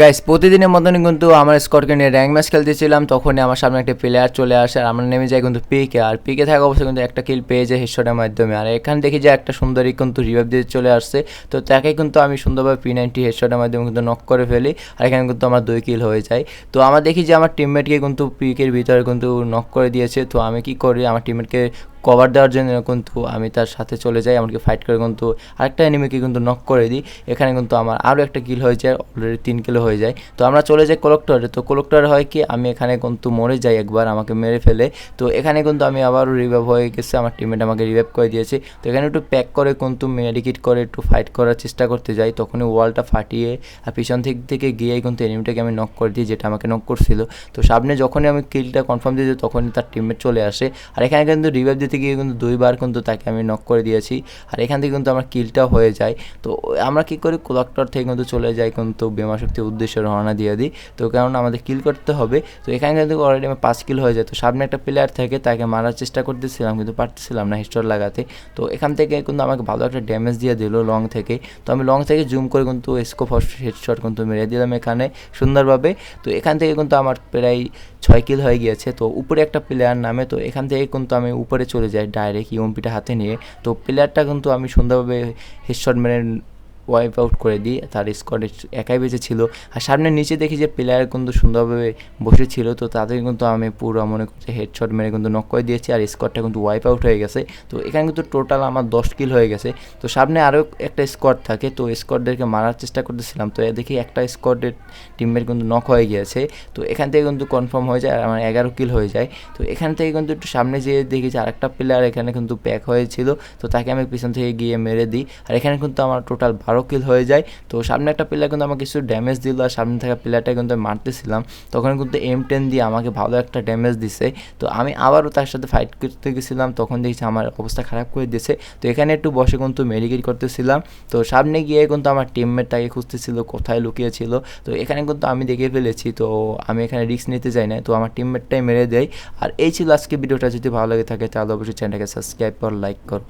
Guys প্রতিদিনের মতনই কিন্তু আমার স্কটকে নিয়ে র্যাঙ্ক ম্যাচ খেলতেছিলাম, তখনই আমার সামনে একটা প্লেয়ার চলে আসে আর আমরা নেমে যাই কিন্তু পিকে আর পিকে থাকা অবশ্যই কিন্তু একটা কিল পেয়ে যায় হেডশটের মাধ্যমে। আর এখানে দেখি যে একটা সুন্দরী কিন্তু রিভাইভ দিয়ে চলে আসছে, তো তাকে কিন্তু আমি সুন্দরভাবে পি নাইনটি হেডশটের মাধ্যমে কিন্তু নক করে ফেলি আর এখানে কিন্তু আমার দুই কিল হয়ে যায়। তো আমার দেখি যে আমার টিমমেটকে কিন্তু পিকের ভিতরে কিন্তু নক করে দিয়েছে, তো আমি কি করি? আমার টিমমেটকে কভার দেওয়ার জন্য কিন্তু আমি তার সাথে চলে যাই, এমনকি ফাইট করে কিন্তু আরেকটা এনিমিকে কিন্তু নক করে দিই। এখানে কিন্তু আমার আরও একটা কিল হয়ে যায় অলরেডি তিন কিলো হয়ে যায়। তো আমরা চলে যাই কোলেক্টরে তো কোলেক্টর হয় কি, আমি এখানে কিন্তু মরে যাই একবার, আমাকে মেরে ফেলে। তো এখানে কিন্তু আমি আবারও রিভাইভ হয়ে গেছে, আমার টিমমেট আমাকে রিভাইভ করে দিয়েছে। তো এখানে একটু প্যাক করে কিন্তু মেডিকেট করে, একটু ফাইট করার চেষ্টা করতে যাই। তখনই ওয়ালটা ফাটিয়ে আর পিছন দিক থেকে গিয়ে কিন্তু এনিমিটাকে আমি নক করে দিই, যেটা আমাকে নক করছিল। তো সামনে যখনই আমি কিলটা কনফার্ম দিয়ে তখনই তার টিমমেট চলে আসে। আর এখানে কিন্তু রিভাইভ দিতে গিয়ে কিন্তু দুইবার কিন্তু তাকে আমি নক করে দিয়েছি। আর এখান থেকে কিন্তু আমার কিলটা হয়ে যায়। তো আমরা কি করি? কোলাক্টর থেকে কিন্তু চলে যাই কিন্তু বেমা শক্তির উদ্দেশ্যে রওনা দিয়ে দিই। তো কারণ আমাদের কিল করতে হবে। তো এখানে কিন্তু অলরেডি আমার পাঁচ কিল হয়ে যায়। তো সামনে একটা প্লেয়ার থাকে, তাকে মারার চেষ্টা করতেছিলাম কিন্তু পারতেছিলাম না হিস্টোর লাগাতে। তো এখান থেকে কিন্তু আমাকে ভালো একটা ড্যামেজ দিয়ে দিল লং থেকে। তো আমি লং থেকে জুম করে কিন্তু স্কোপ হেডশট কিন্তু মেরে দিলাম এখানে সুন্দরভাবে। তো এখান থেকে কিন্তু আমার প্রায় ছয় কিল হয়ে গিয়েছে। তো উপরে একটা প্লেয়ার নামে, তো এখান থেকে কিন্তু আমি উপরে চলে যাই ডাইরেক্ট ইউএমপিটা হাতে নিয়ে। তো প্লেয়ারটা কিন্তু আমি সুন্দরভাবে হেডশট মেরে ওয়াইপ আউট করে দিই, তার স্কোয়াডে একাই বেঁচে ছিল। আর সামনে নিচে দেখি যে প্লেয়ার কিন্তু সুন্দরভাবে বসেছিল তো তাদের কিন্তু আমি পুরো মনে করছি হেডশট মেরে কিন্তু নক করে দিয়েছি, আর স্কোয়াডটা কিন্তু ওয়াইপ আউট হয়ে গেছে। তো এখানে কিন্তু টোটাল আমার দশ কিল হয়ে গেছে। তো সামনে আরও একটা স্কোয়াড থাকে, তো স্কোয়াডদেরকে মারার চেষ্টা করতেছিলাম, তো দেখি একটা স্কোয়াডের টিমের কিন্তু নক হয়ে গিয়েছে। তো এখান থেকে কিন্তু কনফার্ম হয়ে যায়, আর আমার এগারো কিল হয়ে যায়। তো এখান থেকে কিন্তু একটু সামনে যেয়ে দেখি যে আরেকটা প্লেয়ার এখানে কিন্তু প্যাক হয়েছিল, তো তাকে আমি পিছন থেকে গিয়ে মেরে দিই। আর এখানে কিন্তু আমার টোটাল বারো কিল হয়ে যায়। তো সামনে একটা প্লেয়ার কিন্তু আমাকে কিছু ড্যামেজ দিল আর সামনে থাকা প্লেয়ারটা কিন্তু আমি মারতেছিলাম। তখন কিন্তু এম টেন দিয়ে আমাকে ভালো একটা ড্যামেজ দিছে। তো আমি আবারও তার সাথে ফাইট করতে গেছিলাম। তখন দেখছি আমার অবস্থা খারাপ করে দিয়েছে তো এখানে একটু বসে কিন্তু মেডিকেট করতেছিলাম। তো সামনে গিয়ে কিন্তু আমার টিমমেট তাকে খুঁজতেছিল, কোথায় লুকিয়েছিল। তো এখানে কিন্তু আমি দেখে ফেলেছি। তো আমি এখানে রিস্ক নিতে চাই না তো আমার টিমমেটটাই মেরে দেয়। আর এই ছিল আজকে ভিডিওটা। যদি ভালো লাগে থাকে তাহলে অবশ্যই চ্যানেলটাকে সাবস্ক্রাইব কর লাইক কর।